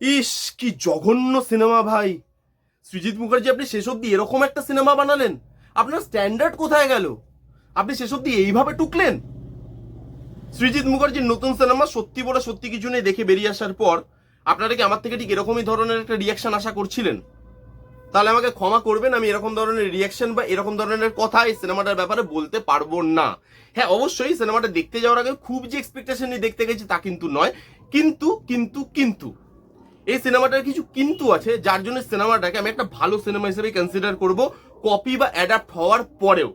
ইস, কি জঘন্য সিনেমা ভাই। সৃজিত মুখার্জি, আপনি শেষ অব্দি এরকম একটা সিনেমা বানালেন? আপনার স্ট্যান্ডার্ড কোথায় গেল? আপনি শেষ অব্দি এইভাবে টুকলেন? সৃজিত মুখার্জির নতুন সিনেমা সত্যি বলে সত্যি কিছু নেই দেখে বেরিয়ে আসার পর, আপনারা কি আমার থেকে ঠিক এরকমই ধরনের একটা রিয়াকশন আশা করছিলেন? তাহলে আমাকে ক্ষমা করবেন, আমি এরকম ধরনের রিয়াকশন বা এরকম ধরনের কথা এই সিনেমাটার ব্যাপারে বলতে পারব না। হ্যাঁ অবশ্যই সিনেমাটা দেখতে যাওয়ার আগে খুব যে এক্সপেকটেশন নিয়ে দেখতে গেছি তা কিন্তু নয়। কিন্তু কিন্তু কিন্তু। এই সিনেমাটার কিছু কিন্তু আছে, যার জন্য সিনেমাটাকে আমি একটা ভালো সিনেমা হিসেবে কনসিডার করব কপি বা অ্যাডাপ্ট হওয়ার পরেও।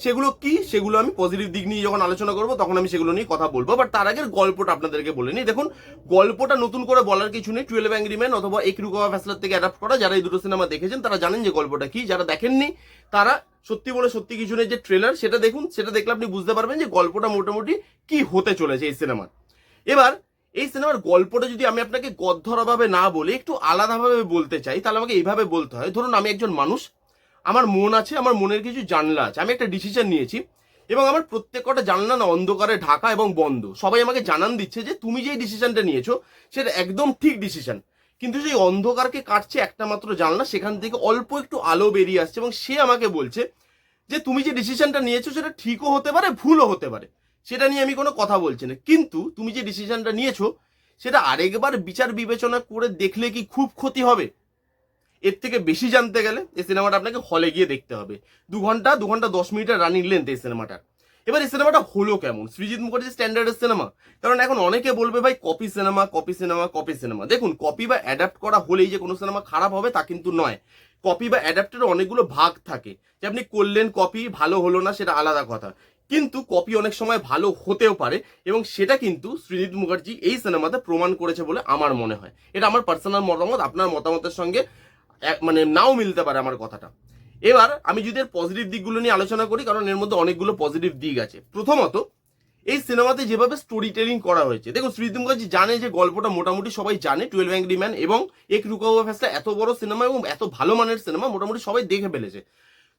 সেগুলো কি? সেগুলো আমি পজিটিভ দিক নিয়ে যখন আলোচনা করব, তখন আমি সেগুলো নিয়ে কথা বলব। বাট তার আগের গল্পটা আপনাদেরকে বলে নিই। দেখুন, গল্পটা নতুন করে বলার কিছু নেই। টুয়েলভ অ্যাংরি অথবা এক রুকোয়া ফ্যাসলার থেকে অ্যাডাপ্ট করা, যারা এই দুটো সিনেমা দেখেছেন, তারা জানেন যে গল্পটা কি। যারা দেখেননি, তারা সত্যি বলে সত্যি কিছু নেই যে ট্রেলার সেটা দেখুন, সেটা দেখলে আপনি বুঝতে পারবেন যে গল্পটা মোটামুটি কি হতে চলেছে এই সিনেমার। এবার এই সিনেমার গল্পটা যদি আমি আপনাকে গদ্ধরাভাবে না বলে, একটু আলাদাভাবে বলতে চাই, তাহলে আমাকে এইভাবে বলতে হয়। ধরুন, আমি একজন মানুষ, আমার মন আছে, আমার মনের কিছু জানলা আছে, আমি একটা ডিসিশন নিয়েছি, এবং আমার প্রত্যেক কটা জানলা না অন্ধকারে ঢাকা এবং বন্ধ। সবাই আমাকে জানান দিচ্ছে যে, তুমি যে ডিসিশনটা নিয়েছো, সেটা একদম ঠিক ডিসিশন কিন্তু সেই অন্ধকারকে কাটছে একটা মাত্র জানলা, সেখান থেকে অল্প একটু আলো বেরিয়ে আসছে, এবং সে আমাকে বলছে যে, তুমি যে ডিসিশনটা নিয়েছো, সেটা ঠিকও হতে পারে, ভুলও হতে পারে। সেটা নিয়ে আমি কোনো কথা বলছি না। কিন্তু তুমি যে ডিসিশনটা নিয়েছো, সেটা আরেকবার বিচার বিবেচনা করে দেখলে কি খুব ক্ষতি হবে? এর থেকে বেশি জানতে গেলে এই সিনেমাটা আপনাকে হলে গিয়ে দেখতে হবে। দু ঘণ্টা দু ঘণ্টা দশ মিনিটের রানিং লেন্থ এই সিনেমাটার এবার এই সিনেমাটা হলো কেমন? সৃজিত মুখার্জি স্ট্যান্ডার্ডের সিনেমা কারণ এখন অনেকে বলবে, ভাই copy cinema copy cinema copy cinema দেখুন কপি বা অ্যাডাপ্ট করা হলেই যে কোনো সিনেমা খারাপ হবে তা কিন্তু নয়। কপি বা অ্যাডাপ্টের অনেকগুলো ভাগ থাকে। যে আপনি করলেন কপি ভালো হলো না সেটা আলাদা কথা। কিন্তু কপি অনেক সময় ভালো হতেও পারে এবং সেটা কিন্তু সৃজিত মুখার্জি এই সিনেমাতে প্রমাণ করেছে বলে আমার মনে হয়। এটা আমার পার্সোনাল মতামত, আপনার মতামতের সঙ্গে মানে নাও মিলতে পারে আমার কথাটা। এবার আমি যদি এর পজিটিভ দিকগুলো নিয়ে আলোচনা করি, কারণ এর মধ্যে অনেকগুলো পজিটিভ দিক আছে। প্রথমত, এই সিনেমাতে যেভাবে স্টোরি টেলিং করা হয়েছে, দেখুন শ্রীজিৎ মুখার্জি জানে যে গল্পটা মোটামুটি সবাই জানে, টুয়েলভ অ্যাংরি ম্যান এবং এক রুকাওয়া ফ্যাসলা এত বড় সিনেমা এবং এত ভালো মানের সিনেমা মোটামুটি সবাই দেখে ফেলেছে।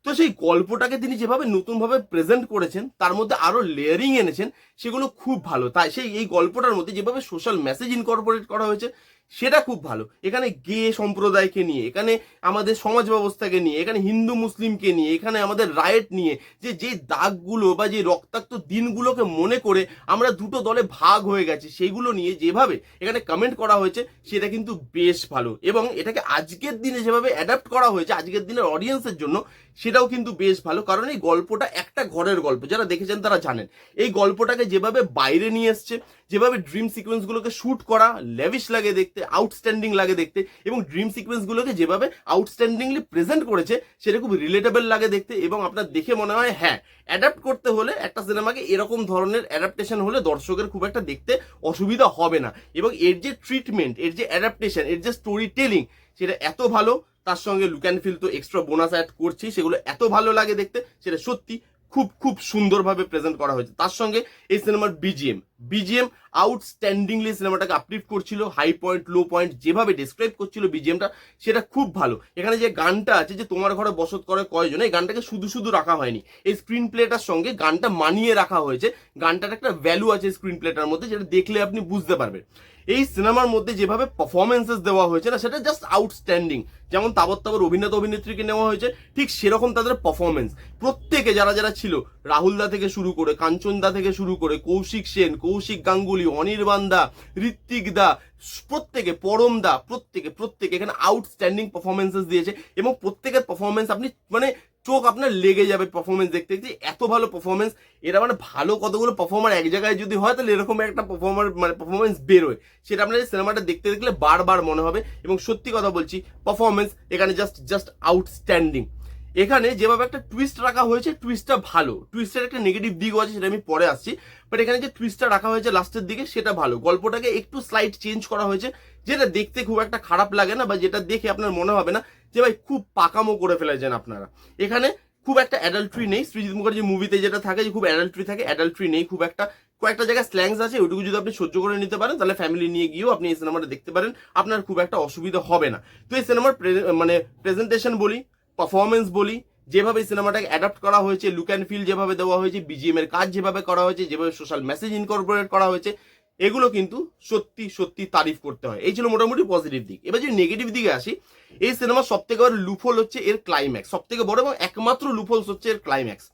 তো সেই গল্পটাকে তিনি যেভাবে নতুনভাবে প্রেজেন্ট করেছেন, তার মধ্যে আরও লেয়ারিং এনেছেন, সেগুলো খুব ভালো। তাই সেই, এই গল্পটার মধ্যে যেভাবে সোশ্যাল মেসেজ ইনকর্পোরেট করা হয়েছে সেটা খুব ভালো। এখানে গে সম্প্রদায়কে নিয়ে, এখানে আমাদের সমাজ ব্যবস্থাকে নিয়ে, এখানে হিন্দু মুসলিমকে নিয়ে, এখানে আমাদের রায়েট নিয়ে, যে যে দাগগুলো বা যে রক্তাক্ত দিনগুলোকে মনে করে আমরা দুটো দলে ভাগ হয়ে গেছি সেইগুলো নিয়ে যেভাবে এখানে কমেন্ট করা হয়েছে, সেটা কিন্তু বেশ ভালো। এবং এটাকে আজকের দিনে যেভাবে অ্যাডাপ্ট করা হয়েছে, আজকের দিনের অডিয়েন্সের জন্য, সেটাও কিন্তু বেশ ভালো। কারণ এই গল্পটা একটা ঘরের গল্প, যারা দেখেছেন তারা জানেন। এই গল্পটাকে যেভাবে বাইরে নিয়ে এসছে, যেভাবে ড্রিম সিকোয়েন্সগুলোকে শ্যুট করা লেভিশ লাগে দেখতে আউটস্ট্যান্ডিং লাগে দেখতে এবং ড্রিম সিকোয়েন্সগুলোকে যেভাবে আউটস্ট্যান্ডিংলি প্রেজেন্ট করেছে, সেটা খুব রিলেটেবল লাগে দেখতে এবং আপনার দেখে মনে হয় হ্যাঁ অ্যাডাপ্ট করতে হলে একটা সিনেমাকে এরকম ধরনের অ্যাডাপ্টেশন হলে দর্শকের খুব একটা দেখতে অসুবিধা হবে না এবং এর যে ট্রিটমেন্ট এর যে অ্যাডাপ্টেশন এর যে স্টোরি টেলিং সেটা এত ভালো, তার সঙ্গে লুক অ্যান্ড ফিল তো এক্সট্রা বোনাস অ্যাড করছি সেগুলো এত ভালো লাগে দেখতে, সেটা সত্যি খুব খুব সুন্দরভাবে প্রেজেন্ট করা হয়েছে। তার সঙ্গে এই সিনেমার বিজিএম বিজিএম আউটস্ট্যান্ডিংলি সিনেমাটাকে আপলিফ্ট করছিল হাই পয়েন্ট লো পয়েন্ট যেভাবে ডিসক্রাইব করছিল বিজিএমটা সেটা খুব ভালো। এখানে যে গানটা আছে যে তোমার ঘরে বসত করে কয়জন, এই গানটাকে শুধু শুধু রাখা হয়নি। এই স্ক্রিন প্লেটার সঙ্গে গানটা মানিয়ে রাখা হয়েছে। গানটার একটা ভ্যালু আছে স্ক্রিন প্লেটার মধ্যে, যেটা দেখলে আপনি বুঝতে পারবেন। এই সিনেমার মধ্যে যেভাবে পারফরমেন্সেস দেওয়া হয়েছে না, সেটা জাস্ট আউটস্ট্যান্ডিং যেমন তাবর তাবর অভিনেতা অভিনেত্রীকে নেওয়া হয়েছে, ঠিক সেরকম তাদের পারফরমেন্স প্রত্যেকে যারা যারা ছিল, রাহুল দা থেকে শুরু করে, কাঞ্চন দা থেকে শুরু করে, কৌশিক সেন, কৌশিক গাঙ্গুলি অনির্বাণ দা ঋত্বিক দা, প্রত্যেকে, পরম দা, প্রত্যেকে প্রত্যেকে এখানে আউটস্ট্যান্ডিং পারফরমেন্সেস দিয়েছে এবং প্রত্যেকের পারফরমেন্স আপনি মানে চোখ আপনার লেগে যাবে পারফরমেন্স দেখতে। দেখতে এত ভালো পারফরমেন্স এটা মানে ভালো কতগুলো পারফর্মার এক জায়গায় যদি হয়, তাহলে এরকম একটা পারফর্মার মানে পারফরমেন্স বেরোয়। সেটা আপনার সিনেমাটা দেখতে দেখলে বারবার মনে হবে। এবং সত্যি কথা বলছি পারফরমেন্স এখানে জাস্ট জাস্ট আউটস্ট্যান্ডিং এখানে যেভাবে একটা টুইস্ট রাখা হয়েছে টুইস্টটা ভালো। টুইস্টের একটা নেগেটিভ দিকও আছে, সেটা আমি পরে আসছি। বাট এখানে যে টুইস্টটা রাখা হয়েছে লাস্টের দিকে, সেটা ভালো। গল্পটাকে একটু স্লাইড চেঞ্জ করা হয়েছে, যেটা দেখতে খুব একটা খারাপ লাগে না, বা যেটা দেখে আপনার মনে হবে না যে, ভাই, খুব পাকামো করে ফেলেছেন আপনারা। এখানে খুব একটা অ্যাডাল্ট্রি নেই। সৃজিৎ মুখার্জি মুভিতে যেটা থাকে যে, খুব অ্যাডাল্ট্রি থাকে অ্যাডাল্ট্রি নেই খুব একটা। কয়েকটা জায়গায় স্ল্যাংস আছে, ওইটুকু যদি আপনি সহ্য করে নিতে পারেন, তাহলে ফ্যামিলি নিয়ে গিয়েও আপনি এই সিনেমাটা দেখতে পারেন। আপনার খুব একটা অসুবিধা হবে না। তো এই সিনেমার মানে প্রেজেন্টেশন বলি পারফরমেন্স বলি, যেভাবে সিনেমাটাকে অ্যাডাপ্ট করা হয়েছে লুক অ্যান্ড ফিল যেভাবে দেওয়া হয়েছে বিজিএম এর কাজ যেভাবে করা হয়েছে, যেভাবে সোশ্যাল মেসেজ ইনকর্পোরেট করা হয়েছে, এগুলো কিন্তু সত্যি সত্যি তারিফ করতে হয়। এই ছিল মোটামুটি পজিটিভ দিক। এবার যদি নেগেটিভ দিকে আসি, এই সিনেমার সব থেকে বড় লুফল হচ্ছে এর ক্লাইম্যাক্স সব থেকে বড় এবং একমাত্র লুফলস হচ্ছে এর ক্লাইম্যাক্স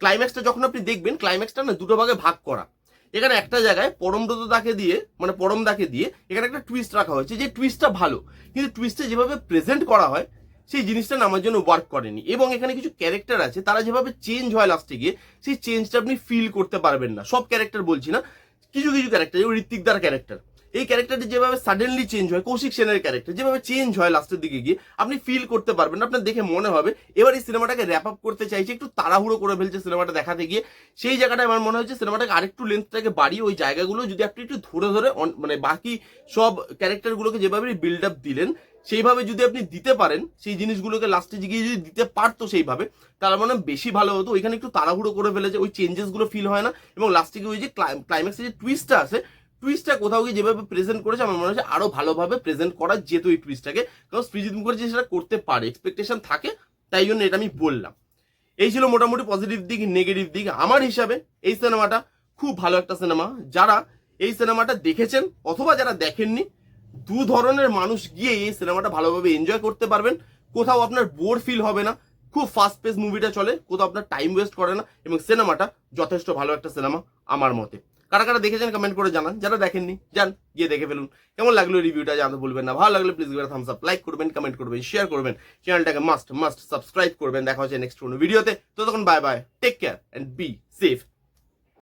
ক্লাইম্যাক্সটা যখন আপনি দেখবেন ক্লাইম্যাক্সটা না দুটো ভাগে ভাগ করা। এখানে একটা জায়গায় পরমব্রত দাকে দিয়ে মানে পরম দাকে দিয়ে, এখানে একটা টুইস্ট রাখা হয়েছে যে টুইস্টটা ভালো। কিন্তু টুইস্টে যেভাবে প্রেজেন্ট করা হয় সেই জিনিসটা আমার জন্য ওয়ার্ক করেনি। এবং এখানে কিছু ক্যারেক্টার আছে, তারা যেভাবে চেঞ্জ হয় লাস্টে গিয়ে, সেই চেঞ্জটা আপনি ফিল করতে পারবেন না। সব ক্যারেক্টার বলছি না। কিছু কিছু ক্যারেক্টার যেমন ঋত্বিকদার ক্যারেক্টার এই ক্যারেক্টারটি যেভাবে সাডেনলি চেঞ্জ হয়, কৌশিক সেনের ক্যারেক্টার যেভাবে চেঞ্জ হয় লাস্টের দিকে গিয়ে, আপনি ফিল করতে পারবেন আপনার দেখে মনে হবে, এবার এই সিনেমাটাকে র্যাপ আপ করতে চাইছে, একটু তাড়াহুড়ো করে ফেলছে সিনেমাটা দেখাতে গিয়ে, সেই জায়গাটায় আমার মনে হচ্ছে সিনেমাটাকে আরেকটু লেন্থটাকে বাড়িয়ে ওই জায়গাগুলো যদি আপনি একটু ধরে ধরে মানে বাকি সব ক্যারেক্টারগুলোকে যেভাবে বিল্ড আপ দিলেন, সেইভাবে যদি আপনি দিতে পারেন, সেই জিনিসগুলোকে লাস্টে গিয়ে যদি দিতে পারতো সেইভাবে, তাহলে মানে বেশি ভালো হতো। ওইখানে একটু তাড়াহুড়ো করে ফেলেছে, ওই চেঞ্জেসগুলো ফিল হয় না, এবং লাস্টে গিয়ে ওই যে ক্লাইম্যাক্সে যে টুইস্টটা আছে টুইস্টটা কোথাও গিয়ে যেভাবে প্রেজেন্ট করেছে, আমার মনে হচ্ছে আরও ভালোভাবে প্রেজেন্ট করা যেত এই টুইস্টটাকে কারণ সৃজিৎ মুখার্জি সেটা করতে পারে এক্সপেকটেশন থাকে, তাই জন্য এটা আমি বললাম। এই ছিল মোটামুটি পজিটিভ দিক নেগেটিভ দিক। আমার হিসাবে এই সিনেমাটা খুব ভালো একটা সিনেমা। যারা এই সিনেমাটা দেখেছেন অথবা যারা দেখেননি, দু ধরনের মানুষ গিয়ে এই সিনেমাটা ভালোভাবে এনজয় করতে পারবেন। কোথাও আপনার বোর ফিল হবে না। খুব ফাস্ট পেস মুভিটা চলে, কোথাও আপনার টাইম ওয়েস্ট করে না। এবং সিনেমাটা যথেষ্ট ভালো একটা সিনেমা আমার মতে। কারা কারা দেখেছেন কমেন্ট করে জানান। যারা দেখেননি, যান, গিয়ে দেখে ফেলুন। কেমন লাগল রিভিউটা জানতে বলবেন না। ভালো লাগলে প্লিজ থামস আপ লাইক করবেন কমেন্ট করবেন শেয়ার করবেন। চ্যানেলটাকে মাস্ট মাস্ট সাবস্ক্রাইব করবেন। দেখা হচ্ছে নেক্সট কোনো ভিডিওতে তো তখন bye bye take care and be safe